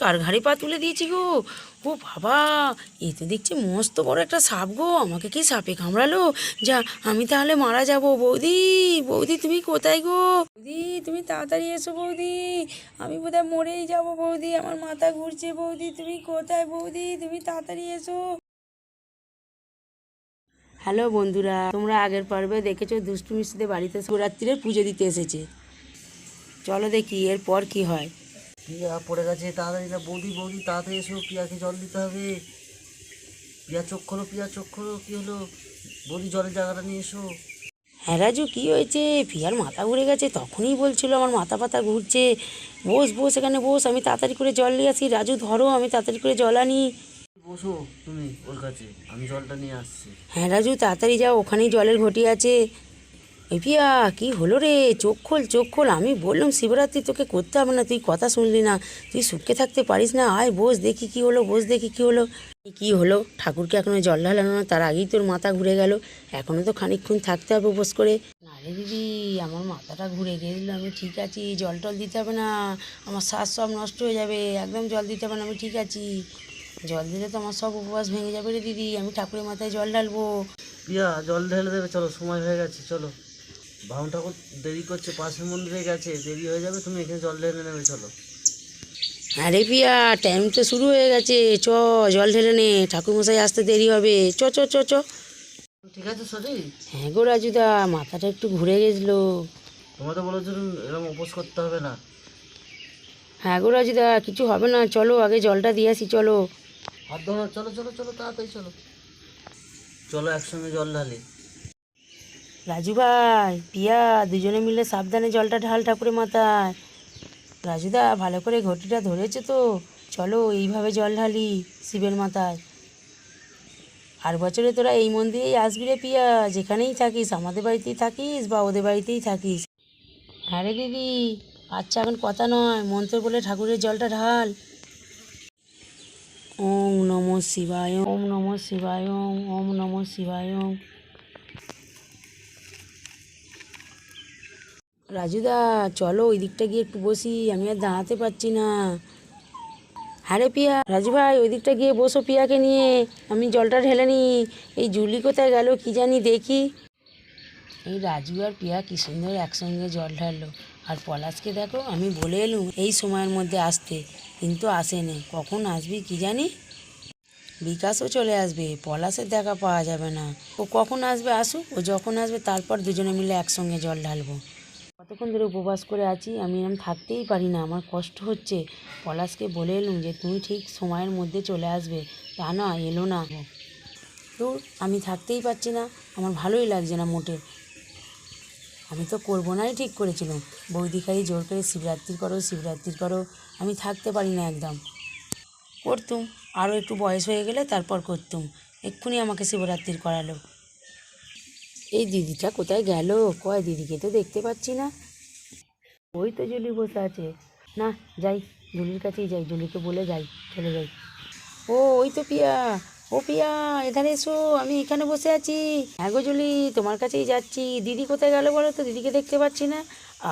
কার ঘাড়ে পা তুলে দিয়েছি গো? ও বাবা, এ তো দেখছি মস্ত বড় একটা সাপ গো। আমাকে কি সাপে কামড়ালো? যা, আমি তাহলে মারা যাব। বৌদি বৌদি তুমি কোথায় গো? বৌদি, তুমি তাড়াতাড়ি এসো বৌদি। আমি বোধহয় মরেই যাব বৌদি। আমার মাথা ঘুরছে বৌদি। তুমি কোথায় বৌদি? তুমি তাড়াতাড়ি এসো। হ্যালো বন্ধুরা, তোমরা আগের পর্বে দেখেছ দুষ্টু মিষ্টিদের বাড়িতে শিবরাত্রির পুজো দিতে এসেছে। চলো দেখি এরপর কি হয়। পিয়া পড়ে গেছে তাড়াতাড়ি না বৌদি বৌদি তাড়াতাড়ি এসো পিয়াকে জল দিতে হবে। পিয়া চোখ খোলো পিয়া চোখ খোলো কী হলো? বৌদি জলের জায়গাটা নিয়ে এসো। হ্যাঁ রাজু কী হয়েছে? পিয়ার মাথা ঘুরে গেছে তখনই বলছিল আমার মাথা পাতা ঘুরছে। বস বস এখানে বস আমি তাড়াতাড়ি করে জল নিয়ে আসি। রাজু ধরো আমি তাড়াতাড়ি করে জল আনি। বসো তুমি ওর কাছে আমি জলটা নিয়ে আসছি। হ্যাঁ রাজু তাড়াতাড়ি যাও ওখানেই জলের ঘটি আছে। এই পিয়া কি হলো রে? চোখ খোল চোখ খোল। আমি বললাম, শিবরাত্রি তোকে করতে হবে না, তুই কথা শুনলি না। তুই সুখে থাকতে পারিস না। আয়, বস, দেখি কি হলো, বস, দেখি কি হলো। কি হলো? ঠাকুরকে এখনও জল ঢালানো না, তার আগেই তোর মাথা ঘুরে গেল। এখনও তো খানিকক্ষণ থাকতে হবে উপোস করে। না রে দিদি, আমার মাথাটা ঘুরে গেছিল। আমি ঠিক আছি, জল টল দিতে হবে না। আমার শ্বাস সব নষ্ট হয়ে যাবে, একদম জল দিতে হবে না, আমি ঠিক আছি। জল দিলে তো আমার সব উপবাস ভেঙে যাবে রে দিদি, আমি ঠাকুরের মাথায় জল ঢালবো। পিয়া জল ঢেলে দেবে, চলো, সময় হয়ে গেছে, চলো। বাউন ঠাকুর দেরি করছে পাশের মন্দিরে গেছে দেরি হয়ে যাবে তুমি এখানে জল ঢেলে নেবে চলো। আরে পিয়া টাইম তো শুরু হয়ে গেছে। চ জল ঢেলে নে ঠাকুরমশাই আসতে দেরি হবে। চ চ চ চ। ঠিক আছে শরীর হ্যাঁ গো রাজুদা মাথাটা একটু ঘুরে গেছিল। তোমাদের বলেছিলাম এরকম উপোস করতে হবে না। হ্যাঁ গো রাজুদা কিছু হবে না চলো আগে জলটা দিয়ে আসি চলো। হাত ধরো চলো চলো চলো তাড়াতাড়ি চলো। চলো একসঙ্গে জল ঢালি। রাজু ভাই, পিয়া, দুজনে মিলে সাবধানে জলটা ঢাল ঠাকুরের মাথায়। রাজুদা ভালো করে ঘটিটা ধরেছে তো? চলো এইভাবে জল ঢালি শিবের মাথায়। আর বছরে তোরা এই মন্দিরেই আসবি রে পিয়া, যেখানেই থাকিস, আমাদের বাড়িতেই থাকিস বা ওদের বাড়িতেই থাকিস। হ্যাঁ রে দিদি আচ্ছা এখন কথা নয় মন্ত্র বলে ঠাকুরের জলটা ঢাল। ওম নমঃ শিবায়, ওম নমঃ শিবায়, ওম নমঃ শিবায় রাজুদা, চলো ওই দিকটা গিয়ে একটু বসি, আমি আর দাঁড়াতে পারছি না। হ্যাঁ রে পিয়া, রাজু ভাই ওই দিকটা গিয়ে বসো পিয়াকে নিয়ে, আমি জলটা ঢেলে নি এই জুলি কোথায় গেল কি জানি দেখি। এই রাজু আর পিয়া কি সুন্দর একসঙ্গে জল ঢাললো। আর পলাশকে দেখো, আমি বলে এলুম, এই সময়ের মধ্যে আসতে, কিন্তু আসেনি কখন আসবি কি জানি? বিকাশও চলে আসবে, পলাশের দেখা পাওয়া যাবে না। ও কখন আসবে আসুক, ও যখন আসবে তারপর দুজনে মিলে একসঙ্গে জল ঢালবো। কতক্ষণ ধরে উপবাস করে আছি আমি এরম থাকতেই পারি না, আমার কষ্ট হচ্ছে। পলাশকে বলে এলুম যে, তুমি ঠিক সময়ের মধ্যে চলে আসবে, তা না, এলো না। তো আমি থাকতেই পারছি না, আমার ভালোই লাগছে না মোটে আমি তো করব নাই ঠিক করেছিলাম। বৌদি খালি জোর করে শিবরাত্রি করো শিবরাত্রি করো, আমি থাকতে পারি না একদম। করতুম, আরও একটু বয়স হয়ে গেলে তারপর করতুম। এক্ষুনি আমাকে শিবরাত্রি করালো। এই দিদিটা কোথায় গেল? কয় দিদিকে তো দেখতে পাচ্ছি না। ওই তো জুলি বসে আছে। না যাই জুলির কাছেই যাই জুলিকে বলে যাই চলে যাই। ও ওই তো পিয়া। ও পিয়া এখানে এসো আমি এখানে বসে আছি। হ্যাঁ গো জুলি তোমার কাছেই যাচ্ছি। দিদি কোথায় গেল বলো তো? দিদিকে দেখতে পাচ্ছি না।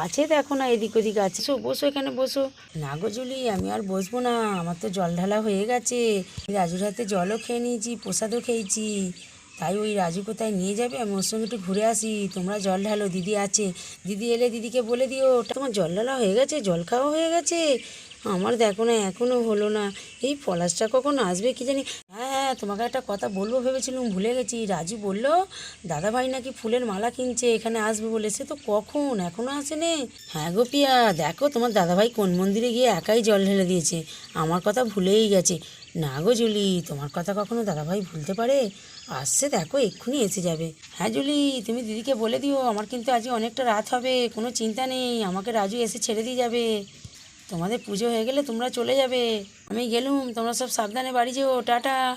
আছে দেখো না এদিক ওদিক আছে। এসো বসো এখানে বসো। না গো জুলি আমি আর বসবো না। আমার তো জল ঢালা হয়ে গেছে। রাজুর হাতে জলও খেয়ে নিয়েছি প্রসাদও খেয়েছি। তাই ওই রাজু কোথায় নিয়ে যাবে? আমি ওর সঙ্গে একটু ঘুরে আসি। তোমরা জল ঢালো, দিদি আছে। দিদি এলে দিদিকে বলে দিও তোমার জল ঢালা হয়ে গেছে, জল খাওয়া হয়ে গেছে? আমার দেখো না এখনও হলো না। এই পলাশটা কখন আসবে কি জানি? হ্যাঁ হ্যাঁ তোমাকে একটা কথা বলব ভেবেছিলাম, ভুলে গেছি। রাজু বলল, দাদাভাই নাকি ফুলের মালা কিনছে, এখানে আসবে বলে। সে তো কখন? এখনও আসেনি? হ্যাঁ গো পিয়া, দেখো তোমার দাদাভাই কোন মন্দিরে গিয়ে একাই জল ঢেলে দিয়েছে। আমার কথা ভুলেই গেছে। না গো জুলি, তোমার কথা কখনো দাদাভাই ভুলতে পারে? আসছে দেখো, এক্ষুনি এসে যাবে। হ্যাঁ জুলি, তুমি দিদিকে বলে দিও, আমার কিন্তু আজ অনেকটা রাত হবে, কোনো চিন্তা নেই, আমাকে রাজু এসে ছেড়ে দিয়ে যাবে। তোমাদের পুজো হয়ে গেলে তোমরা চলে যাবে। আমি গেলুম, তোমরা সব সাবধানে বাড়ি যেও, টাটা।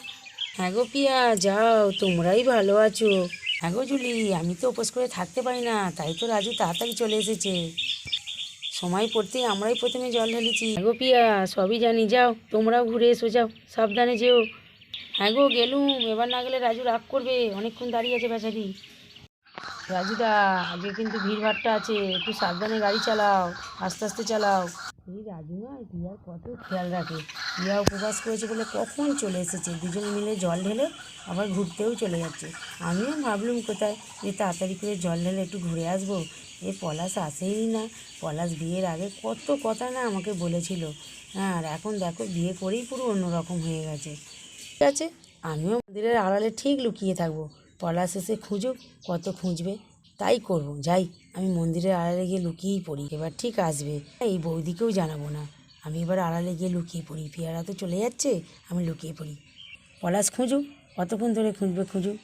হ্যাঁ গো পিয়া, যাও, তোমরাই ভালো আছো। হ্যাঁ গো জুলি, আমি তো উপোস করে থাকতে পারি না, তাই তো রাজু তাড়াতাড়ি চলে এসেছে। সময় পড়তেই আমরাই প্রথমে জল ঢেলেছি। হ্যাঁ গো পিয়া, সবই জানি, যাও, তোমরাও ঘুরে এসো, যাও, সাবধানে যেও। হ্যাঁ গো, গেলুম, এবার না গেলে রাজু রাগ করবে, অনেকক্ষণ দাঁড়িয়ে আছে বেচারি। রাজুদা আজকে কিন্তু ভিড়ভাট্টা আছে, একটু সাবধানে গাড়ি চালাও, আস্তে আস্তে চালাও। এই রাজু না পিয়ার কত খেয়াল রাখে। পিয়া উপবাস করেছে বলে কখন চলে এসেছে? দুজন মিলে জল ঢেলে আবার ঘুরতেও চলে যাচ্ছে। আমিও ভাবলুম কোথায় যে তাড়াতাড়ি করে জল ঢেলে একটু ঘুরে আসব। এ পলাশ আসেই না। পলাশ বিয়ের আগে কত কথা না আমাকে বলেছিল। হ্যাঁ আর এখন দেখো বিয়ে করেই পুরো অন্যরকম হয়ে গেছে। ঠিক আছে, আমিও মন্দিরের আড়ালে ঠিক লুকিয়ে থাকব। পলাশ এসে খুঁজুক কত খুঁজবে। তাই করব। যাই, আমি মন্দিরের আড়ালে গিয়ে লুকিয়েই পড়ি। এবার ঠিক আসবে। এই বৌদিকেও জানাব না। আমি এবার আড়ালে গিয়ে লুকিয়ে পড়ি। পেয়ারা তো চলে যাচ্ছে, আমি লুকিয়ে পড়ি। পলাশ খুঁজুক কতক্ষণ ধরে খুঁজবে খুঁজু?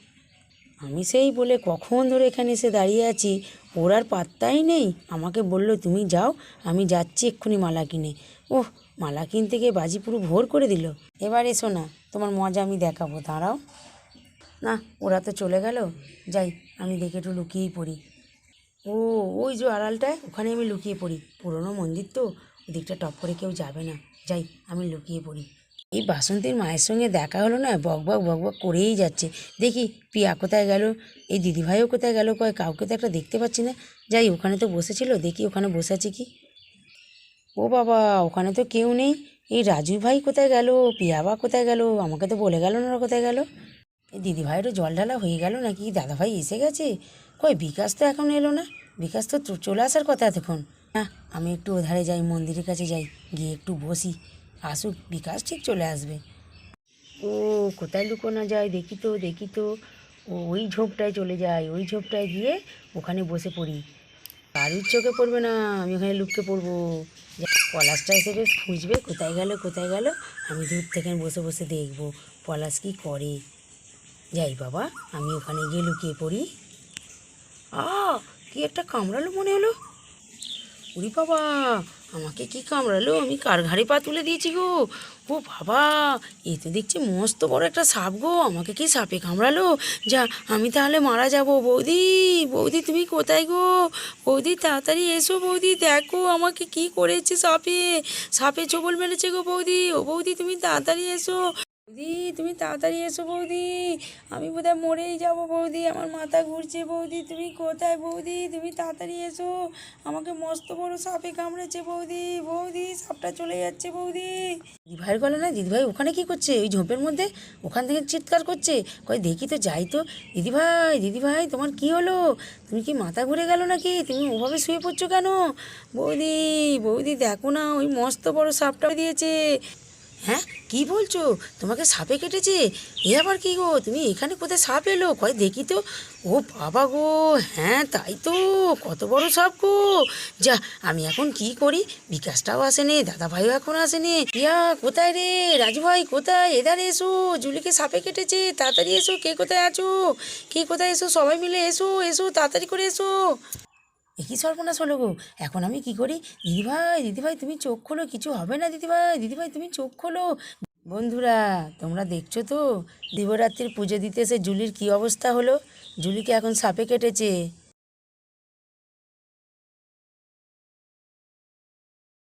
আমি সেই বলে কখন ধরে এখানে এসে দাঁড়িয়ে আছি, ওর আর পাত্তাই নেই। আমাকে বলল, তুমি যাও, আমি যাচ্ছি এক্ষুনি মালা কিনে। ওহ, মালা কিনতে গিয়ে বাজি পুরো ভোর করে দিল। এবার এসো না, তোমার মজা আমি দেখাবো, দাঁড়াও। না, ওরা তো চলে গেল। যাই, আমি দেখে একটু লুকিয়েই পড়ি। ও, ওই যে আড়ালটায়, ওখানে আমি লুকিয়ে পড়ি। পুরনো মন্দির তো, ওদিকটা টপ করে কেউ যাবে না। যাই, আমি লুকিয়ে পড়ি। এই বাসন্তীর মায়ের সঙ্গে দেখা হলো না, বক বক বক বক করেই যাচ্ছে। দেখি, পিয়া কোথায় গেল? এই দিদিভাইও কোথায় গেল? কয়, কাউকে তো একটা দেখতে পাচ্ছি না। যাই, ওখানে তো বসেছিল, দেখি ওখানে বসে আছে কি। ও বাবা, ওখানে তো কেউ নেই। এই রাজু ভাই কোথায় গেল? পিয়া বা কোথায় গেল? আমাকে তো বলে গেল না ওরা কোথায় গেল। দিদিভাইয়েরও জল ঢালা হয়ে গেল নাকি? দাদাভাই এসে গেছে? কই, বিকাশ তো এখন এলো না? বিকাশ তো চলে আসার কথা এতক্ষণ। না, আমি একটু ওধারে যাই, মন্দিরের কাছে যাই, গিয়ে একটু বসি। আসুক, বিকাশ ঠিক চলে আসবে। ও, কোথায় লুকোনো যায়? দেখি তো দেখি তো। ওই ঝোপটায় চলে যায়, ওই ঝোপটায় গিয়ে ওখানে বসে পড়ি। কারুর চোখে পড়বে না, আমি ওখানে লুককে পড়ব। পলাশটা এসে বেশ খুঁজবে, কোথায় গেল কোথায় গেল, আমি দূর থেকে বসে বসে দেখব। পলাশ কি করে? যাই বাবা, আমি ওখানে গিয়ে লুকিয়ে পড়ি। আ, কি একটা কামড়ালো মনে হলো। উরি বাবা, আমাকে কি কামড়ালো? আমি কার ঘাড়ে পা তুলে দিয়েছি গো। ও বাবা, এ তো দেখছি মস্ত বড় একটা সাপ গো। আমাকে কি সাপে কামড়ালো? যা, আমি তাহলে মারা যাব। বৌদি বৌদি, তুমি কোথায় গো? বৌদি, তাড়াতাড়ি এসো বৌদি, দেখো আমাকে কি করেছে সাপে। সাপে চবল মেরেছে গো বৌদি। ও বৌদি, তুমি তাড়াতাড়ি এসো। বৌদি, তুমি তাড়াতাড়ি এসো বৌদি। আমি বোধহয় মরেই যাব বৌদি, আমার মাথা ঘুরছে বৌদি। তুমি কোথায় বৌদি? তুমি তাড়াতাড়ি এসো। আমাকে মস্ত বড় সাপে কামড়েছে বৌদি। বৌদি, সাপটা চলে যাচ্ছে বৌদি। দিদিভাইয়ের গলা না, দিদিভাই ওখানে কি করছে? ওই ঝোপের মধ্যে? ওখান থেকে চিৎকার করছে। কই দেখি তো, যাই তো। দিদিভাই দিদিভাই, তোমার কি হলো? তুমি কি মাথা ঘুরে গেল নাকি? তুমি ওভাবে শুয়ে পড়ছো কেন? বৌদি বৌদি দেখো না, ওই মস্ত বড় সাপটা দিয়েছে। হ্যাঁ? কি বলছো? তোমাকে সাপে কেটেছে? এ আবার কি গো? তুমি এখানে কোথায় সাপ এলো? কয় দেখি তো। ও বাবা গো! হ্যাঁ তাই তো। কত বড় সাপ গো! যা, আমি এখন কি করি? বিকাশটাও আসেনি দাদা ভাইও এখন আসেনি। ইয়া, কোথায় রে? রাজু ভাই কোথায়? এধারে এসো। জুলিকে সাপে কেটেছে। তাড়াতাড়ি এসো। কে কোথায় আছো? কে কোথায় এসো? সবাই মিলে এসো এসো, তাড়াতাড়ি করে এসো। এ কী সর্বনাশ হলো গো? এখন আমি কি করি? দিদিভাই দিদিভাই, তুমি চোখ খোলো, কিছু হবে না দিদিভাই দিদিভাই, তুমি চোখ খোলো। বন্ধুরা, তোমরা দেখছ তো? দিবরাত্রির পুজো দিতে এসে জুলির কী অবস্থা হলো? জুলিকে এখন সাপে কেটেছে।